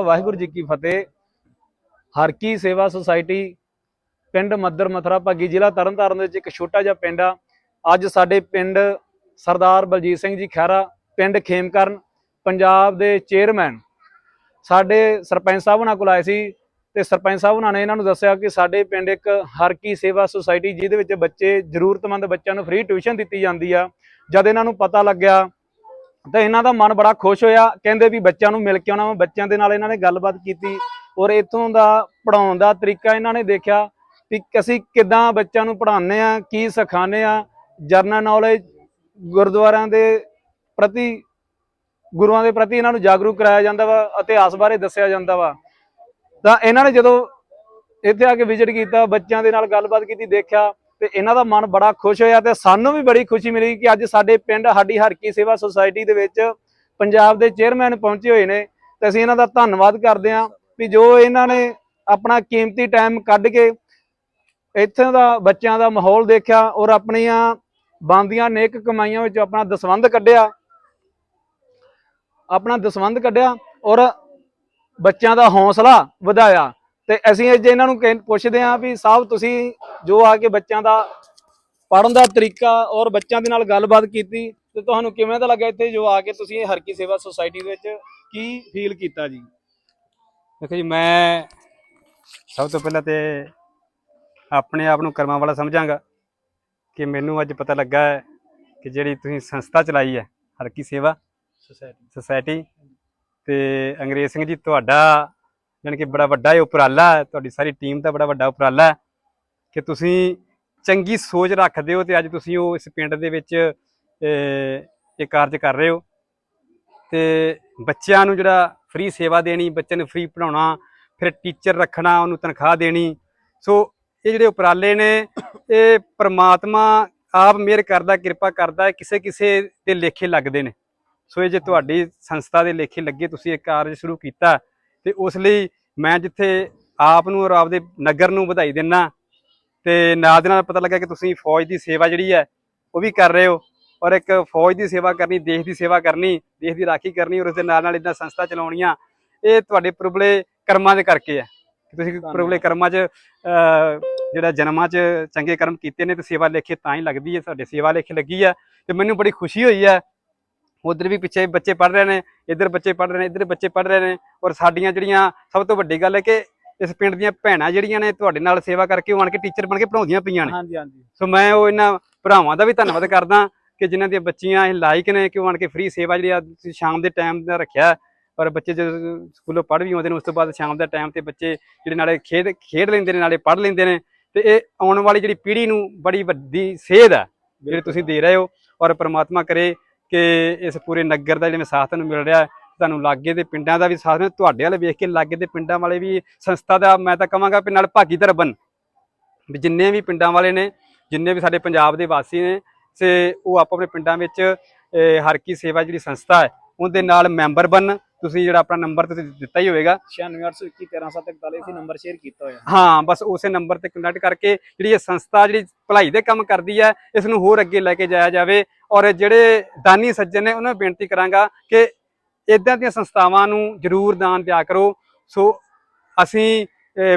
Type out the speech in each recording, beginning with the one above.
ਵਾਹਿਗੁਰੂ ਜੀ ਕੀ ਫਤਿਹ। ਹਰਕੀ ਸੇਵਾ ਸੁਸਾਇਟੀ ਪਿੰਡ ਮੱਦਰ ਮਥਰਾ ਭਾਗੀ ਜ਼ਿਲ੍ਹਾ ਤਰਨਤਾਰਨ ਦੇ ਵਿੱਚ ਇੱਕ ਛੋਟਾ ਜਿਹਾ ਪਿੰਡ ਆ। ਅੱਜ ਸਾਡੇ ਪਿੰਡ ਸਰਦਾਰ ਬਲਜੀਤ ਸਿੰਘ ਜੀ ਖਹਿਰਾ, ਪਿੰਡ ਖੇਮਕਰਨ, ਪੰਜਾਬ ਦੇ ਚੇਅਰਮੈਨ। ਸਾਡੇ ਸਰਪੰਚ ਸਾਹਿਬ ਉਹਨਾਂ ਕੋਲ ਆਏ ਸੀ ਤੇ ਸਰਪੰਚ ਸਾਹਿਬ ਉਹਨਾਂ ਨੇ ਇਹਨਾਂ ਨੂੰ ਦੱਸਿਆ ਕਿ ਸਾਡੇ ਪਿੰਡ ਇੱਕ ਹਰਕੀ ਸੇਵਾ ਸੁਸਾਇਟੀ ਜਿਹਦੇ ਵਿੱਚ ਬੱਚੇ ਜ਼ਰੂਰਤਮੰਦ ਬੱਚਿਆਂ ਨੂੰ ਫ੍ਰੀ ਟਿਊਸ਼ਨ ਦਿੱਤੀ ਜਾਂਦੀ ਆ। ਜਦ ਇਹਨਾਂ ਨੂੰ ਪਤਾ ਲੱਗਿਆ ਤਾਂ ਇਹਨਾਂ ਦਾ ਮਨ ਬੜਾ ਖੁਸ਼ ਹੋਇਆ। ਕਹਿੰਦੇ ਵੀ ਬੱਚਿਆਂ ਨੂੰ ਮਿਲ ਕੇ ਆਉਣਾ ਵਾ। ਬੱਚਿਆਂ ਦੇ ਨਾਲ ਇਹਨਾਂ ਨੇ ਗੱਲਬਾਤ ਕੀਤੀ ਔਰ ਇਥੋਂ ਦਾ ਪੜਾਉਣ ਦਾ ਤਰੀਕਾ ਇਹਨਾਂ ਨੇ ਦੇਖਿਆ ਕਿ ਅਸੀਂ ਕਿਦਾਂ ਬੱਚਿਆਂ ਨੂੰ ਪੜ੍ਹਾਉਂਦੇ ਆ ਕੀ ਸਿਖਾਉਂਦੇ ਆ ਜਰਨਲ ਨੌਲੇਜ ਗੁਰਦੁਆਰਿਆਂ ਦੇ ਪ੍ਰਤੀ, ਗੁਰੂਆਂ ਦੇ ਪ੍ਰਤੀ ਇਹਨਾਂ ਨੂੰ ਜਾਗਰੂਕ ਕਰਾਇਆ ਜਾਂਦਾ ਵਾ, ਇਤਿਹਾਸ ਬਾਰੇ ਦੱਸਿਆ ਜਾਂਦਾ ਵਾ। ਤਾਂ ਇਹਨਾਂ ਨੇ ਜਦੋਂ ਇੱਥੇ ਆ ਕੇ ਵਿਜ਼ਿਟ ਕੀਤਾ, ਬੱਚਿਆਂ ਦੇ ਨਾਲ ਗੱਲਬਾਤ ਕੀਤੀ, ਦੇਖਿਆ ਤੇ ਇਹਨਾਂ ਦਾ ਮਨ ਬੜਾ ਖੁਸ਼ ਹੋਇਆ ਤੇ ਸਾਨੂੰ ਵੀ ਬੜੀ ਖੁਸ਼ੀ ਮਿਲੀ ਕਿ ਅੱਜ ਸਾਡੇ ਪਿੰਡ ਸਾਡੀ ਹਰਕੀ ਸੇਵਾ ਸੁਸਾਇਟੀ ਦੇ ਵਿੱਚ ਪੰਜਾਬ ਦੇ ਚੇਅਰਮੈਨ ਪਹੁੰਚੇ ਹੋਏ ਨੇ ਤੇ ਅਸੀਂ ਇਹਨਾਂ ਦਾ ਧੰਨਵਾਦ ਕਰਦੇ ਹਾਂ ਵੀ ਜੋ ਇਹਨਾਂ ਨੇ ਆਪਣਾ ਕੀਮਤੀ ਟਾਈਮ ਕੱਢ ਕੇ ਇੱਥੋਂ ਦਾ ਬੱਚਿਆਂ ਦਾ ਮਾਹੌਲ ਦੇਖਿਆ ਔਰ ਆਪਣੀਆਂ ਬੰਦੀਆਂ ਨੇਕ ਕਮਾਈਆਂ ਵਿੱਚ ਆਪਣਾ ਦਸਵੰਧ ਕੱਢਿਆ, ਆਪਣਾ ਦਸਵੰਧ ਕੱਢਿਆ ਔਰ ਬੱਚਿਆਂ ਦਾ ਹੌਸਲਾ ਵਧਾਇਆ। ਤੇ ਅਸੀਂ ਅੱਜ ਇਹਨਾਂ ਨੂੰ ਪੁੱਛਦੇ ਹਾਂ ਵੀ ਸਾਹਿਬ ਤੁਸੀਂ ਜੋ ਆ ਕੇ ਬੱਚਿਆਂ ਦਾ ਪੜਨ ਦਾ ਤਰੀਕਾ ਔਰ ਬੱਚਿਆਂ ਦੇ ਨਾਲ ਗੱਲਬਾਤ ਕੀਤੀ ਤੇ ਤੁਹਾਨੂੰ ਕਿਵੇਂ ਦਾ ਲੱਗਾ ਇੱਥੇ ਜੋ ਆ ਕੇ ਤੁਸੀਂ ਇਹ ਹਰਕੀ ਸੇਵਾ ਸੁਸਾਇਟੀ ਦੇ ਵਿੱਚ ਕੀ ਫੀਲ ਕੀਤਾ ਜੀ? ਦੇਖੋ ਜੀ ਮੈਂ ਸਭ ਤੋਂ ਪਹਿਲਾਂ ਤੇ ਆਪਣੇ ਆਪ ਨੂੰ ਕਰਮਾਂ ਵਾਲਾ ਸਮਝਾਂਗਾ ਕਿ ਮੈਨੂੰ ਅੱਜ ਪਤਾ ਲੱਗਾ ਹੈ ਕਿ ਜਿਹੜੀ ਤੁਸੀਂ ਸੰਸਥਾ ਚਲਾਈ ਹੈ ਹਰਕੀ ਸੇਵਾ ਸੁਸਾਇਟੀ ਸੁਸਾਇਟੀ ਤੇ ਅੰਗਰੇਜ਼ ਸਿੰਘ ਜੀ ਤੁਹਾਡਾ ਜਾਣੀ ਕਿ ਬੜਾ ਵੱਡਾ ਇਹ ਉਪਰਾਲਾ ਹੈ, ਤੁਹਾਡੀ ਸਾਰੀ ਟੀਮ ਦਾ ਬੜਾ ਵੱਡਾ ਉਪਰਾਲਾ ਹੈ ਕਿ ਤੁਸੀਂ ਚੰਗੀ ਸੋਚ ਰੱਖਦੇ ਹੋ ਤੇ ਅੱਜ ਤੁਸੀਂ ਉਹ ਇਸ ਪਿੰਡ ਦੇ ਵਿੱਚ ਇਹ ਕਾਰਜ ਕਰ ਰਹੇ ਹੋ। ਤੇ ਬੱਚਿਆਂ ਨੂੰ ਜਿਹੜਾ ਫ੍ਰੀ ਸੇਵਾ ਦੇਣੀ, ਬੱਚਿਆਂ ਨੂੰ ਫ੍ਰੀ ਪੜਾਉਣਾ ਫਿਰ ਟੀਚਰ ਰੱਖਣਾ, ਉਹਨੂੰ ਤਨਖਾਹ ਦੇਣੀ। ਸੋ ਇਹ ਜਿਹੜੇ ਉਪਰਾਲੇ ਨੇ, ਇਹ ਪ੍ਰਮਾਤਮਾ ਆਪ ਮਿਹਰ ਕਰਦਾ, ਕਿਰਪਾ ਕਰਦਾ ਕਿਸੇ ਕਿਸੇ ਦੇ ਲੇਖੇ ਲੱਗਦੇ ਨੇ। ਸੋ ਇਹ ਜੇ ਤੁਹਾਡੀ ਸੰਸਥਾ ਦੇ ਲੇਖੇ ਲੱਗੇ, ਤੁਸੀਂ ਇਹ ਕਾਰਜ ਸ਼ੁਰੂ ਕੀਤਾ ਤੇ ਉਸ ਲਈ ਮੈਂ ਜਿੱਥੇ ਆਪ ਨੂੰ ਔਰ ਆਪਦੇ ਨਗਰ ਨੂੰ ਵਧਾਈ ਦਿੰਨਾ। ਤੇ ਨਾਲ ਦੇ ਨਾਲ ਪਤਾ ਲੱਗਾ ਕਿ ਤੁਸੀਂ ਫੌਜ ਦੀ ਸੇਵਾ ਜਿਹੜੀ ਹੈ ਉਹ ਵੀ ਕਰ ਰਹੇ ਹੋ। ਔਰ ਇੱਕ ਫੌਜ ਦੀ ਸੇਵਾ ਕਰਨੀ ਦੇਸ਼ ਦੀ ਸੇਵਾ ਕਰਨੀ ਦੇਸ਼ ਦੀ ਰਾਖੀ ਕਰਨੀ ਔਰ ਉਸ ਦੇ ਨਾਲ ਨਾਲ ਇਦਾਂ ਸੰਸਥਾ ਚਲਾਉਣੀਆਂ ਇਹ ਤੁਹਾਡੇ ਪ੍ਰਬਲੇ ਕਰਮਾਂ ਦੇ ਕਰਕੇ ਹੈ। ਕਿ ਤੁਸੀਂ ਪ੍ਰਬਲੇ ਕਰਮਾਂ 'ਚ ਜਿਹੜਾ ਜਨਮਾਂ 'ਚ ਚੰਗੇ ਕਰਮ ਕੀਤੇ ਨੇ ਤੇ ਸੇਵਾ ਲੇਖੇ ਤਾਂ ਹੀ ਲੱਗਦੀ ਹੈ ਸਾਡੇ ਸੇਵਾ ਲੇਖੇ ਲੱਗੀ ਹੈ। ਤੇ ਮੈਨੂੰ ਬੜੀ ਖੁਸ਼ੀ ਹੋਈ ਹੈ ਉਧਰ ਵੀ ਪਿੱਛੇ ਬੱਚੇ ਪੜ ਰਹੇ ਨੇ ਇੱਧਰ ਬੱਚੇ ਪੜ ਰਹੇ ਨੇ ਇੱਧਰ ਬੱਚੇ ਪੜ ਰਹੇ ਨੇ ਔਰ ਸਾਡੀਆਂ ਜਿਹੜੀਆਂ ਸਭ ਤੋਂ ਵੱਡੀ ਗੱਲ ਹੈ ਕਿ ਇਸ ਪਿੰਡ ਦੀਆਂ ਭੈਣਾਂ ਜਿਹੜੀਆਂ ਨੇ ਤੁਹਾਡੇ ਨਾਲ ਸੇਵਾ ਕਰਕੇ ਉਹ ਆਣ ਕੇ ਟੀਚਰ ਬਣ ਕੇ ਪੜਾਉਂਦੀਆਂ ਪਈਆਂ ਨੇ। ਹਾਂਜੀ ਹਾਂਜੀ। ਸੋ ਮੈਂ ਉਹ ਇਹਨਾਂ ਭਰਾਵਾਂ ਦਾ ਵੀ ਧੰਨਵਾਦ ਕਰਦਾ ਕਿ ਜਿਨ੍ਹਾਂ ਦੀਆਂ ਬੱਚੀਆਂ ਇਹ ਲਾਇਕ ਨੇ ਕਿ ਉਹ ਆਣ ਕੇ ਫ੍ਰੀ ਸੇਵਾ ਜਿਹੜੀ ਆ ਤੁਸੀਂ ਸ਼ਾਮ ਦੇ ਟਾਈਮ ਦਾ ਰੱਖਿਆ ਪਰ ਬੱਚੇ ਜਦੋਂ ਸਕੂਲੋਂ ਪੜ੍ਹ ਵੀ ਆਉਂਦੇ ਨੇ ਉਸ ਤੋਂ ਬਾਅਦ ਸ਼ਾਮ ਦਾ ਟਾਈਮ ਤੇ ਬੱਚੇ ਜਿਹੜੇ ਨਾਲੇ ਖੇਡ ਖੇਡ ਲੈਂਦੇ ਨੇ ਨਾਲੇ ਪੜ੍ਹ ਲੈਂਦੇ ਨੇ। ਤੇ ਇਹ ਆਉਣ ਵਾਲੀ ਜਿਹੜੀ ਪੀੜ੍ਹੀ ਨੂੰ ਬੜੀ ਵੱਡੀ ਸੇਧ ਹੈ ਜਿਹੜੀ ਤੁਸੀਂ ਦੇ ਰਹੇ ਹੋ। ਔਰ ਪ੍ਰਮਾਤਮਾ ਕਰੇ ਕਿ ਇਸ ਪੂਰੇ ਨਗਰ ਦਾ ਜਿਵੇਂ ਸਾਥ ਤੁਹਾਨੂੰ ਮਿਲ ਰਿਹਾ ਤੁਹਾਨੂੰ ਲਾਗੇ ਦੇ ਪਿੰਡਾਂ ਦਾ ਵੀ ਸਾਥ ਮਿਲੇ ਤੁਹਾਡੇ ਵਾਲੇ ਵੇਖ ਕੇ ਲਾਗੇ ਦੇ ਪਿੰਡਾਂ ਵਾਲੇ ਵੀ ਸੰਸਥਾ ਦਾ ਮੈਂ ਤਾਂ ਕਹਾਂਗਾ ਵੀ ਨਾਲ ਭਾਗੀਦਾਰ ਬਣ ਵੀ ਜਿੰਨੇ ਵੀ ਪਿੰਡਾਂ ਵਾਲੇ ਨੇ ਜਿੰਨੇ ਵੀ ਸਾਡੇ ਪੰਜਾਬ ਦੇ ਵਾਸੀ ਨੇ ਤੇ ਉਹ ਆਪੋ ਆਪਣੇ ਪਿੰਡਾਂ ਵਿੱਚ ਹਰ ਕੀ ਸੇਵਾ ਜਿਹੜੀ ਸੰਸਥਾ ਹੈ ਉਹਦੇ ਨਾਲ ਮੈਂਬਰ ਬਣ। ਤੁਸੀਂ ਜਿਹੜਾ ਆਪਣਾ ਨੰਬਰ ਤੇ ਦਿੱਤਾ ਹੀ ਹੋਵੇਗਾ। 9681213741 ਸੀ ਨੰਬਰ ਸ਼ੇਅਰ ਕੀਤਾ ਹੋਇਆ। ਹਾਂ ਬਸ ਉਸੇ ਨੰਬਰ ਤੇ ਕੰਟੈਕਟ ਕਰਕੇ ਜਿਹੜੀ ਇਹ ਸੰਸਥਾ ਜਿਹੜੀ ਭਲਾਈ ਦੇ ਕੰਮ ਕਰਦੀ ਹੈ ਇਸ ਨੂੰ ਹੋਰ ਅੱਗੇ ਲੈ ਕੇ ਜਾਇਆ ਜਾਵੇ। ਔਰ ਜਿਹੜੇ ਦਾਨੀ ਸੱਜਣ ਨੇ ਉਹਨਾਂ ਨੂੰ ਬੇਨਤੀ ਕਰਾਂਗਾ ਕਿ ਇਦਾਂ ਦੀਆਂ ਸੰਸਥਾਵਾਂ ਨੂੰ ਜ਼ਰੂਰ ਦਾਨ ਦਿਆ ਕਰੋ। ਸੋ ਅਸੀਂ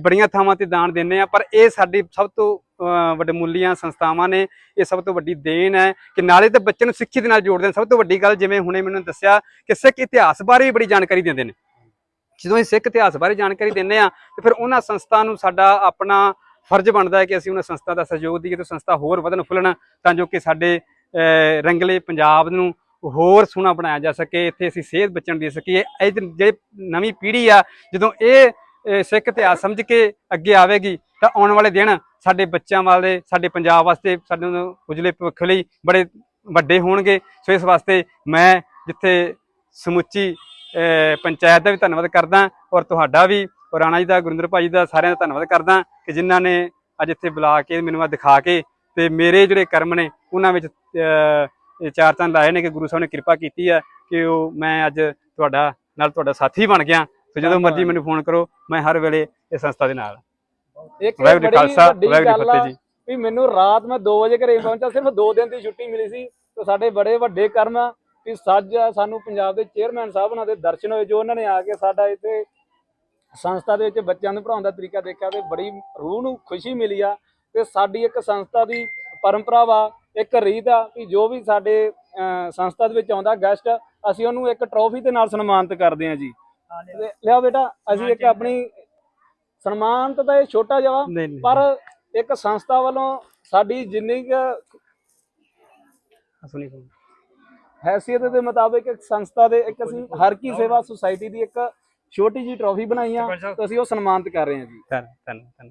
ਬੜੀਆਂ ਥਾਵਾਂ ਤੇ ਦਾਨ ਦਿੰਨੇ ਆ ਪਰ ਇਹ ਸਾਡੀ ਸਭ ਤੋਂ ਅਹ, ਵੱਡਮੁੱਲੀਆਂ ਸੰਸਥਾਵਾਂ ਨੇ ਇਹ ਸਭ ਤੋਂ ਵੱਡੀ ਦੇਣ ਹੈ ਕਿ ਨਾਲੇ ਤੇ ਬੱਚੇ ਨੂੰ ਸਿੱਖੀ ਦੇ ਨਾਲ ਜੋੜਦੇ ਨੇ। ਸਭ ਤੋਂ ਵੱਡੀ ਗੱਲ ਜਿਵੇਂ ਹੁਣੇ ਮੈਨੂੰ ਦੱਸਿਆ ਕਿ ਸਿੱਖ ਇਤਿਹਾਸ ਬਾਰੇ ਵੀ ਬੜੀ ਜਾਣਕਾਰੀ ਦਿੰਦੇ ਨੇ। ਜਦੋਂ ਅਸੀਂ ਸਿੱਖ ਇਤਿਹਾਸ ਬਾਰੇ ਜਾਣਕਾਰੀ ਦਿੰਨੇ ਆ ਤੇ ਫਿਰ ਉਹਨਾਂ ਸੰਸਥਾ ਨੂੰ ਸਾਡਾ ਆਪਣਾ ਫਰਜ਼ ਬਣਦਾ ਹੈ ਕਿ ਅਸੀਂ ਉਹਨਾਂ ਸੰਸਥਾ ਦਾ ਸਹਿਯੋਗ ਦਈਏ ਤੇ ਸੰਸਥਾ ਹੋਰ ਵਧਣ ਫੁੱਲਣ ਤਾਂ ਜੋ ਕਿ ਸਾਡੇ ਰੰਗਲੇ ਪੰਜਾਬ ਨੂੰ ਹੋਰ ਸੋਹਣਾ ਬਣਾਇਆ ਜਾ ਸਕੇ, ਇੱਥੇ ਅਸੀਂ ਸੇਧ ਬੱਚਣ ਦੇ ਸਕੀਏ। ਇਹ ਜਿਹੜੇ ਨਵੀਂ ਪੀੜ੍ਹੀ ਆ, ਜਦੋਂ ਇਹ ਸਿੱਖ ਇਤਿਹਾਸ ਸਮਝ ਕੇ ਅੱਗੇ ਆਵੇਗੀ, ਤਾਂ ਆਉਣ ਵਾਲੇ ਦਿਨ ਸਾਡੇ ਬੱਚਿਆਂ ਵਾਲੇ ਸਾਡੇ ਪੰਜਾਬ ਵਾਸਤੇ, ਸਾਡੇ ਉਜਲੇ ਭਵਿੱਖ ਲਈ ਬੜੇ ਵੱਡੇ ਹੋਣਗੇ। ਸੋ ਇਸ ਵਾਸਤੇ ਮੈਂ ਜਿੱਥੇ ਸਮੁੱਚੀ ਪੰਚਾਇਤ ਦਾ ਵੀ ਧੰਨਵਾਦ ਕਰਦਾ, ਔਰ ਤੁਹਾਡਾ ਵੀ, ਔਰ ਰਾਣਾ ਜੀ ਦਾ, ਗੁਰਿੰਦਰ ਭਾਜੀ ਦਾ ਸਾਰਿਆਂ ਦਾ ਧੰਨਵਾਦ ਕਰਦਾ ਕਿ ਜਿਨ੍ਹਾਂ ਨੇ ਅੱਜ ਇੱਥੇ ਬੁਲਾ ਕੇ, ਮੈਨੂੰ ਆ ਦਿਖਾ ਕੇ ਤੇ ਮੇਰੇ ਜਿਹੜੇ ਕਰਮ ਨੇ ਉਹਨਾਂ ਵਿੱਚ ਚਾਰ ਚੰਦ ਲਾਏ ਨੇ ਕਿ ਗੁਰੂ ਸਾਹਿਬ ਨੇ ਕਿਰਪਾ ਕੀਤੀ ਹੈ ਕਿ ਉਹ ਮੈਂ ਅੱਜ ਤੁਹਾਡਾ ਨਾਲ ਤੁਹਾਡਾ ਸਾਥੀ ਬਣ ਗਿਆ। ਤੇ ਜਦੋਂ। ਮਰਜ਼ੀ ਮੈਨੂੰ ਫੋਨ ਕਰੋ ਮੈਂ ਹਰ ਵੇਲੇ ਇਸ ਸੰਸਥਾ ਦੇ ਨਾਲ। ਇੱਕ ਬੜੀ ਖਾਲਸਾ ਵਾਹਿਗੁਰੂ ਫਤਿਹ ਜੀ। ਵੀ ਮੈਨੂੰ ਰਾਤ ਮੈਂ 2 ਵਜੇ ਘਰੇ ਪਹੁੰਚਾ ਸਿਰਫ 2 ਦਿਨ ਦੀ ਛੁੱਟੀ ਮਿਲੀ ਸੀ। ਤੇ ਸਾਡੇ ਬੜੇ ਵੱਡੇ ਕਰਮ ਆ ਵੀ ਸੱਜ ਸਾਨੂੰ ਪੰਜਾਬ ਦੇ ਚੇਅਰਮੈਨ ਸਾਹਿਬ ਉਹਨਾਂ ਦੇ ਦਰਸ਼ਨ ਹੋਏ ਜੋ ਉਹਨਾਂ ਨੇ ਆ ਕੇ ਸਾਡਾ ਇੱਥੇ ਸੰਸਥਾ ਦੇ ਵਿੱਚ ਬੱਚਿਆਂ ਨੂੰ ਪੜਾਉਣ ਦਾ ਤਰੀਕਾ ਦੇਖਿਆ ਤੇ ਬੜੀ ਰੂਹ ਨੂੰ ਖੁਸ਼ੀ ਮਿਲੀ ਆ। ਤੇ ਸਾਡੀ ਇੱਕ ਸੰਸਥਾ ਦੀ ਪਰੰਪਰਾ ਵਾ ਇੱਕ ਰੀਤ ਆ ਕਿ ਜੋ ਵੀ ਸਾਡੇ ਸੰਸਥਾ ਦੇ ਵਿੱਚ ਆਉਂਦਾ ਗੈਸਟ ਅਸੀਂ ਉਹਨੂੰ ਇੱਕ ਟਰੋਫੀ ਦੇ ਨਾਲ ਸਨਮਾਨਿਤ ਕਰਦੇ ਹਾਂ ਜੀ। ਲਿਆ ਬੇਟਾ ਅਸੀਂ ਇੱਕ ਆਪਣੀ ਸਨਮਾਨਿਤ ਤਾਂ ਇਹ ਛੋਟਾ ਜਿਹਾ ਪਰ ਇੱਕ ਸੰਸਥਾ ਵੱਲੋਂ ਸਾਡੀ ਜਿੰਨੀ ਕੁ ਹੈਸੀਅਤ ਦੇ ਮੁਤਾਬਿਕ ਇੱਕ ਸੰਸਥਾ ਦੇ ਇੱਕ ਅਸੀਂ ਹਰ ਕੀ ਸੇਵਾ ਸੁਸਾਇਟੀ ਦੀ ਇੱਕ ਛੋਟੀ ਜੀ ਟਰੋਫੀ ਬਣਾਈ ਆ ਤੇ ਅਸੀਂ ਉਹ ਸਨਮਾਨਿਤ ਕਰ ਰਹੇ ਹਾਂ ਜੀ। ਧੰਨ ਧੰਨ ਧੰਨ।